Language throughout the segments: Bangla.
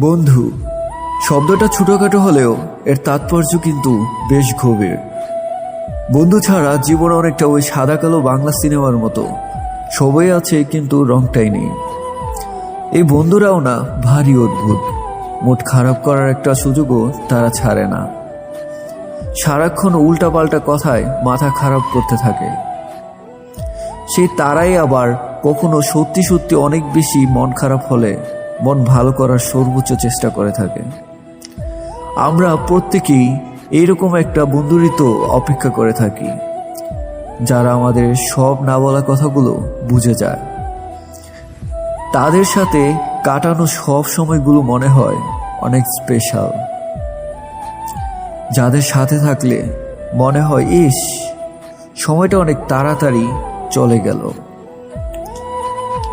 বন্ধু, শব্দটা ছোটখাটো হলেও এর তাৎপর্য কিন্তু বেশ গভীর। বন্ধু ছাড়া জীবন অনেকটা ওই সাদা কালো বাংলা সিনেমার মতো। সবই আছে কিন্তু রংটাই নেই। এই বন্ধুরাও না ভারী অদ্ভুত। মোট খারাপ করার একটা সুযোগও তারা ছাড়ে না। সারাক্ষণ উল্টাপাল্টা কথায় মাথা খারাপ করতে থাকে। সেই তারাই আবার কখনো সত্যি সত্যি অনেক বেশি মন খারাপ হলে মন ভালো করার সর্বোচ্চ চেষ্টা করে থাকে। আমরা প্রত্যেকেই এইরকম একটা বন্ধুরিত অপেক্ষা করে থাকি, যারা আমাদের সব না বলা কথাগুলো বুঝে যায়। তাদের সাথে কাটানো সব সময়গুলো মনে হয় অনেক স্পেশাল যাদের সাথে থাকলে মনে হয়, ইস, সময়টা অনেক তাড়াতাড়ি চলে গেল।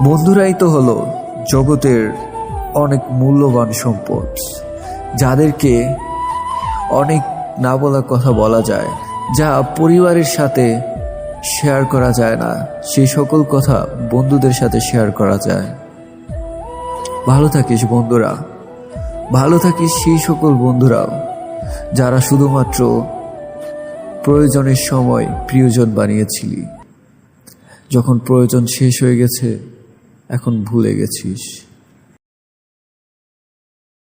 বন্ধুরাই তো হলো জগতের অনেক মূল্যবান সম্পদ, যাদেরকে অনেক না বলা কথা বলা যায়, যা পরিবারের সাথে শেয়ার করা যায় না। সেই সকল কথা বন্ধুদের সাথে শেয়ার করা যায়। ভালো থাকিস বন্ধুরা। ভালো থাকিস সেই সকল বন্ধুরাও, যারা শুধুমাত্র প্রয়োজনের সময় প্রিয়জন বানিয়েছিলি। যখন প্রয়োজন শেষ হয়ে গেছে, এখন ভুলে গেছিস।